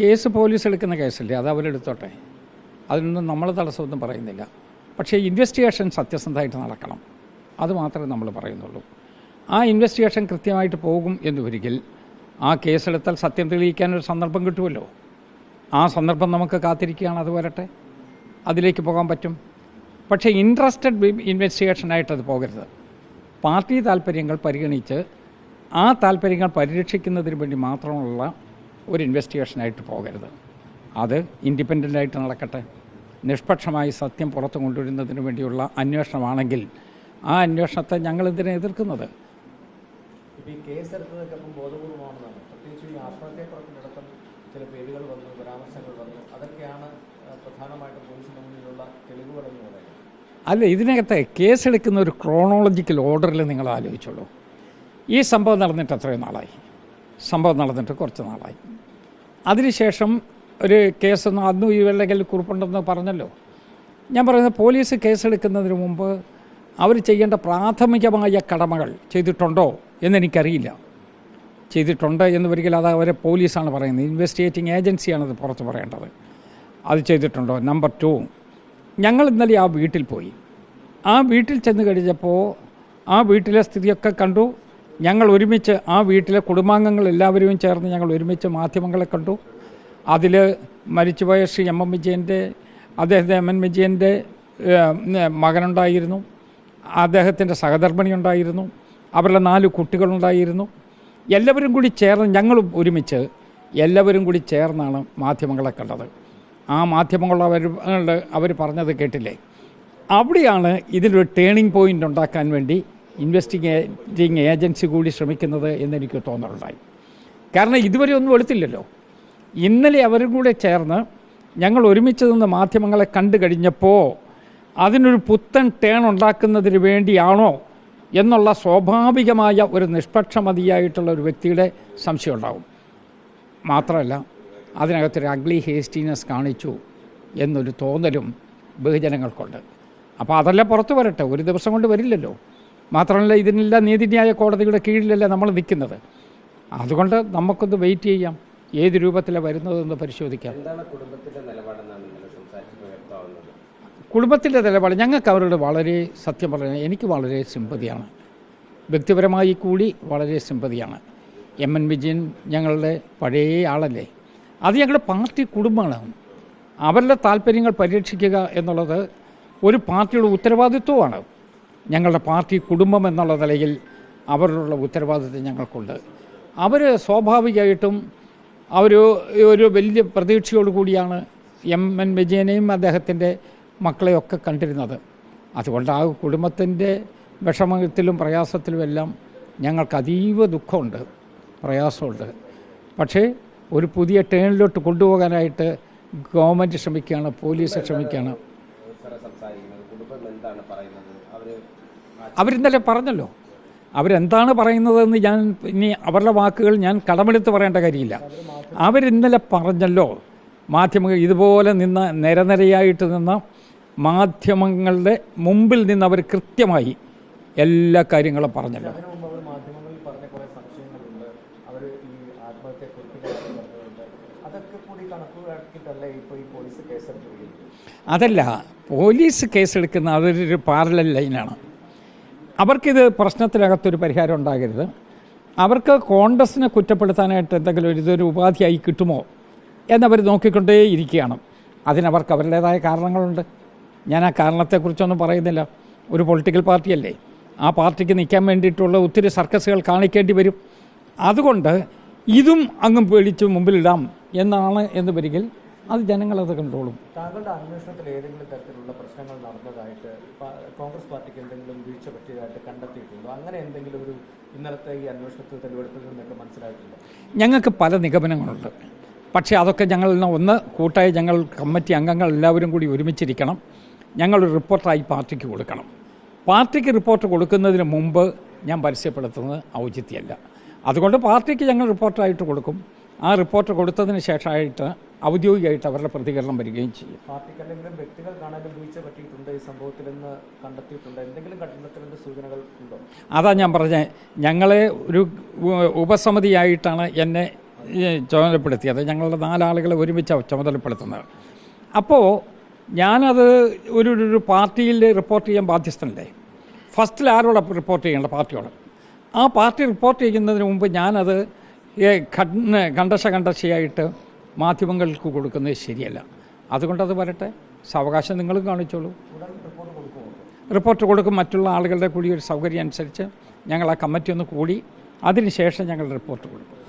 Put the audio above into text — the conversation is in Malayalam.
കേസ് പോലീസ് എടുക്കുന്ന കേസല്ലേ? അത് അവരെടുത്തോട്ടെ അതിനൊന്നും നമ്മൾ തടസ്സമൊന്നും പറയുന്നില്ല. പക്ഷേ ഇൻവെസ്റ്റിഗേഷൻ സത്യസന്ധമായിട്ട് നടക്കണം. അത് മാത്രമേ നമ്മൾ പറയുന്നുള്ളൂ. ആ ഇൻവെസ്റ്റിഗേഷൻ കൃത്യമായിട്ട് പോകും എന്ന് ഒരിക്കൽ ആ കേസെടുത്താൽ സത്യം തെളിയിക്കാനൊരു സന്ദർഭം കിട്ടുമല്ലോ? ആ സന്ദർഭം നമുക്ക് കാത്തിരിക്കുകയാണ് അത് വരട്ടെ? അതിലേക്ക് പോകാൻ പറ്റും? പക്ഷേ ഇൻട്രസ്റ്റഡ് ഇൻവെസ്റ്റിഗേഷനായിട്ട് അത് പോകരുത്. പാർട്ടി താല്പര്യങ്ങൾ പരിഗണിച്ച് ആ താല്പര്യങ്ങൾ പരിരക്ഷിക്കുന്നതിന് വേണ്ടി മാത്രമുള്ള ഒരു ഇൻവെസ്റ്റിഗേഷനായിട്ട് പോകരുത്. അത് ഇൻഡിപെൻഡന്റായിട്ട് നടക്കട്ടെ. നിഷ്പക്ഷമായി സത്യം പുറത്തു കൊണ്ടുവരുന്നതിന് വേണ്ടിയുള്ള അന്വേഷണമാണെങ്കിൽ ആ അന്വേഷണത്തെ ഞങ്ങൾ എന്തിനെ എതിർക്കുന്നത് അല്ല ഇതിനകത്ത് കേസെടുക്കുന്ന ഒരു ക്രോണോളജിക്കൽ ഓർഡറിൽ നിങ്ങൾ ആലോചിച്ചോളൂ ഈ സംഭവം നടന്നിട്ട് എത്രയോ നാളായി? സംഭവം നടന്നിട്ട് കുറച്ച് നാളായി. അതിനുശേഷം ഒരു കേസൊന്നും അന്നും ഈ കയ്യിൽ കുറിപ്പുണ്ടെന്ന് പറഞ്ഞല്ലോ. ഞാൻ പറയുന്നത് പോലീസ് കേസെടുക്കുന്നതിന് മുമ്പ് അവർ ചെയ്യേണ്ട പ്രാഥമികമായ കടമകൾ ചെയ്തിട്ടുണ്ടോ എന്നെനിക്കറിയില്ല ചെയ്തിട്ടുണ്ട് എന്ന് ഒരിക്കൽ അത് അവരെ പോലീസാണ് പറയുന്നത്. ഇൻവെസ്റ്റിഗേറ്റിംഗ് ഏജൻസിയാണത് പുറത്ത് പറയേണ്ടത്. അത് ചെയ്തിട്ടുണ്ടോ? Number two. ഞങ്ങൾ ഇന്നലെ ആ വീട്ടിൽ പോയി. ആ വീട്ടിൽ ചെന്ന് കഴിഞ്ഞപ്പോൾ ആ വീട്ടിലെ സ്ഥിതിയൊക്കെ കണ്ടു. ഞങ്ങൾ ഒരുമിച്ച് ആ വീട്ടിലെ കുടുംബാംഗങ്ങൾ എല്ലാവരും ചേർന്ന് ഞങ്ങൾ ഒരുമിച്ച് മാധ്യമങ്ങളെ കണ്ടു. അതിൽ മരിച്ചുപോയ ശ്രീ എം എം വിജയന്റെ അദ്ദേഹത്തെ എം എൻ വിജയന്റെ മകനുണ്ടായിരുന്നു. അദ്ദേഹത്തിന്റെ സഹധർമ്മിണി ഉണ്ടായിരുന്നു അവരുടെ നാല് കുട്ടികളുണ്ടായിരുന്നു. എല്ലാവരും കൂടി ചേർന്ന് ഞങ്ങളും ഒരുമിച്ച് എല്ലാവരും കൂടി ചേർന്നാണ് മാധ്യമങ്ങളെ കണ്ടത്. ആ മാധ്യമങ്ങളവർ അവർ പറഞ്ഞത് കേട്ടില്ലേ? അവിടെയാണ് ഇതിലൊരു ടേണിംഗ് പോയിന്റ് ഉണ്ടാക്കാൻ വേണ്ടി ഇൻവെസ്റ്റിഗേറ്റിംഗ് ഏജൻസി കൂടി ശ്രമിക്കുന്നത് എന്നെനിക്ക് തോന്നലുണ്ടായി. കാരണം ഇതുവരെ ഒന്നും എടുത്തില്ലല്ലോ. ഇന്നലെ അവരും കൂടെ ചേർന്ന് ഞങ്ങൾ ഒരുമിച്ച് നിന്ന് മാധ്യമങ്ങളെ കണ്ടു കഴിഞ്ഞപ്പോൾ അതിനൊരു പുത്തൻ ടേൺ ഉണ്ടാക്കുന്നതിന് വേണ്ടിയാണോ എന്നുള്ള സ്വാഭാവികമായ ഒരു നിഷ്പക്ഷമതിയായിട്ടുള്ള ഒരു വ്യക്തിയുടെ സംശയം ഉണ്ടാകും മാത്രമല്ല അതിനകത്തൊരു അഗ്ലി ഹേസ്റ്റീനസ് കാണിച്ചു എന്നൊരു തോന്നലും ബഹുജനങ്ങൾക്കുണ്ട്. അപ്പോൾ അതെല്ലാം പുറത്തു വരട്ടെ. ഒരു ദിവസം കൊണ്ട് വരില്ലല്ലോ. മാത്രമല്ല ഇതിനെല്ലാം നീതിന്യായ കോടതിയുടെ കീഴിലല്ലേ നമ്മൾ നിൽക്കുന്നത്. അതുകൊണ്ട് നമുക്കൊന്ന് വെയിറ്റ് ചെയ്യാം. ഏത് രൂപത്തിലാണ് വരുന്നതെന്ന് പരിശോധിക്കാം. കുടുംബത്തിന്റെ നിലപാട് ഞങ്ങൾക്ക് അവരോട് വളരെ സത്യം പറഞ്ഞാൽ എനിക്ക് വളരെ സിമ്പതിയാണ് വ്യക്തിപരമായി കൂടി വളരെ സിമ്പതിയാണ് എം എൻ വിജയൻ ഞങ്ങളുടെ പഴയ ആളല്ലേ. അത് ഞങ്ങളുടെ പാർട്ടി കുടുംബമാണ്. അവരുടെ താല്പര്യങ്ങൾ പരിരക്ഷിക്കുക എന്നുള്ളത് ഒരു പാർട്ടിയുടെ ഉത്തരവാദിത്വമാണ്. ഞങ്ങളുടെ പാർട്ടി കുടുംബം എന്നുള്ള നിലയിൽ അവരോടുള്ള ഉത്തരവാദിത്വം ഞങ്ങൾക്കുണ്ട്. അവർ സ്വാഭാവികമായിട്ടും അവർ ഒരു വലിയ പ്രതീക്ഷയോടു കൂടിയാണ് എം എൻ വിജയനെയും അദ്ദേഹത്തിന്റെ മക്കളെയൊക്കെ കണ്ടിരുന്നത്. അതുകൊണ്ട് ആ കുടുംബത്തിന്റെ വിഷമത്തിലും പ്രയാസത്തിലും എല്ലാം ഞങ്ങൾക്ക് അതീവ ദുഃഖമുണ്ട് പ്രയാസമുണ്ട്. പക്ഷേ ഒരു പുതിയ ടേണിലോട്ട് കൊണ്ടുപോകാനായിട്ട് ഗവൺമെന്റ് ശ്രമിക്കുകയാണ് പോലീസ് ശ്രമിക്കുകയാണ്. കുടുംബം എന്താണ് പറയുന്നത്? അവരിന്നലെ പറഞ്ഞല്ലോ. അവരെന്താണ് പറയുന്നതെന്ന് ഞാൻ ഇനി അവരുടെ വാക്കുകൾ ഞാൻ കടമെടുത്ത് പറയേണ്ട കാര്യമില്ല. അവരിന്നലെ പറഞ്ഞല്ലോ മാധ്യമങ്ങൾ ഇതുപോലെ നിന്ന് നിരനിരയായിട്ട് നിന്ന മാധ്യമങ്ങളുടെ മുമ്പിൽ നിന്ന് അവർ കൃത്യമായി എല്ലാ കാര്യങ്ങളും പറഞ്ഞല്ലോ. അതല്ല പോലീസ് കേസെടുക്കുന്ന അതൊരു പാരലൽ ലൈനാണ്. അവർക്കിത് പ്രശ്നത്തിനകത്തൊരു പരിഹാരം ഉണ്ടാകരുത്. അവർക്ക് കോൺഗ്രസിനെ കുറ്റപ്പെടുത്താനായിട്ട് എന്തെങ്കിലും ഒരു ഇതൊരു ഉപാധിയായി കിട്ടുമോ എന്നവർ നോക്കിക്കൊണ്ടേ ഇരിക്കുകയാണ് അതിനവർക്ക് അവരുടേതായ കാരണങ്ങളുണ്ട്. ഞാൻ ആ കാരണത്തെക്കുറിച്ചൊന്നും പറയുന്നില്ല. ഒരു പൊളിറ്റിക്കൽ പാർട്ടിയല്ലേ. ആ പാർട്ടിക്ക് നിൽക്കാൻ വേണ്ടിയിട്ടുള്ള ഒത്തിരി സർക്കസുകൾ കാണിക്കേണ്ടി വരും. അതുകൊണ്ട് ഇതും അങ്ങും പേടിച്ച് മുമ്പിലിടാം എന്നാണ് എന്ന് വരികിൽ അത് ജനങ്ങളത് കണ്ടോളും. താങ്കളുടെ അന്വേഷണത്തിൽ ഏതെങ്കിലും തരത്തിലുള്ള പ്രശ്നങ്ങൾ നടന്നതായിട്ട് കോൺഗ്രസ് പാർട്ടിക്ക് എന്തെങ്കിലും വീഴ്ച പറ്റിയതായിട്ട് കണ്ടെത്തിയിട്ടുണ്ടോ? അങ്ങനെ എന്തെങ്കിലും ഒരു ഇന്നലത്തെ ഈ അന്വേഷണത്തിൽ തെളിവെടുപ്പിൽ നിന്നൊക്കെ മനസ്സിലായിട്ടുണ്ട്? ഞങ്ങൾക്ക് പല നിഗമനങ്ങളുണ്ട്. പക്ഷേ അതൊക്കെ ഞങ്ങൾ ഒന്ന് കൂട്ടായി ഞങ്ങൾ കമ്മിറ്റി അംഗങ്ങൾ എല്ലാവരും കൂടി ഒരുമിച്ചിരിക്കണം. ഞങ്ങളൊരു റിപ്പോർട്ടായി പാർട്ടിക്ക് കൊടുക്കണം. പാർട്ടിക്ക് റിപ്പോർട്ട് കൊടുക്കുന്നതിന് മുമ്പ് ഞാൻ പരസ്യപ്പെടുത്തുന്നത് ഔചിത്യമല്ല അതുകൊണ്ട് പാർട്ടിക്ക് ഞങ്ങൾ റിപ്പോർട്ടായിട്ട് കൊടുക്കും. ആ റിപ്പോർട്ട് കൊടുത്തതിന് ശേഷമായിട്ട് ഔദ്യോഗികമായിട്ട് അവരുടെ പ്രതികരണം വരികയും ചെയ്യും. പാർട്ടിക്ക് വ്യക്തികൾ കാണാനും വീഴ്ച പറ്റിയിട്ടുണ്ട്? ഈ സംഭവത്തിലെന്ന് കണ്ടെത്തിയിട്ടുണ്ട്? എന്തെങ്കിലും കണ്ടെത്തലിന്റെ സൂചനകൾ ഉണ്ടോ? അതാ ഞാൻ പറഞ്ഞത് ഞങ്ങളെ ഒരു ഉപസമിതിയായിട്ടാണ് എന്നെ ചുമതലപ്പെടുത്തിയത്. ഞങ്ങളുടെ നാലാളുകളെ ഒരുമിച്ച് ചുമതലപ്പെടുത്തുന്നത്. അപ്പോൾ ഞാനത് ഒരു ഒരു പാർട്ടിയിൽ റിപ്പോർട്ട് ചെയ്യാൻ ബാധ്യസ്ഥനല്ലേ? ഫസ്റ്റിൽ ആരോടെ റിപ്പോർട്ട് ചെയ്യേണ്ട പാർട്ടിയോട്. ആ പാർട്ടി റിപ്പോർട്ട് ചെയ്യുന്നതിന് മുമ്പ് ഞാനത് ഖണ്ഡശ ഖണ്ഡശയായിട്ട് മാധ്യമങ്ങൾക്ക് കൊടുക്കുന്നത് ശരിയല്ല. അതുകൊണ്ടത് വരട്ടെ. സാവകാശം നിങ്ങളും കാണിച്ചോളൂ. റിപ്പോർട്ട് കൊടുക്കും. മറ്റുള്ള ആളുകളുടെ കൂടി ഒരു സൗകര്യം അനുസരിച്ച് ഞങ്ങൾ ആ കമ്മിറ്റി ഒന്ന് കൂടി അതിനുശേഷം ഞങ്ങൾ റിപ്പോർട്ട് കൊടുക്കും.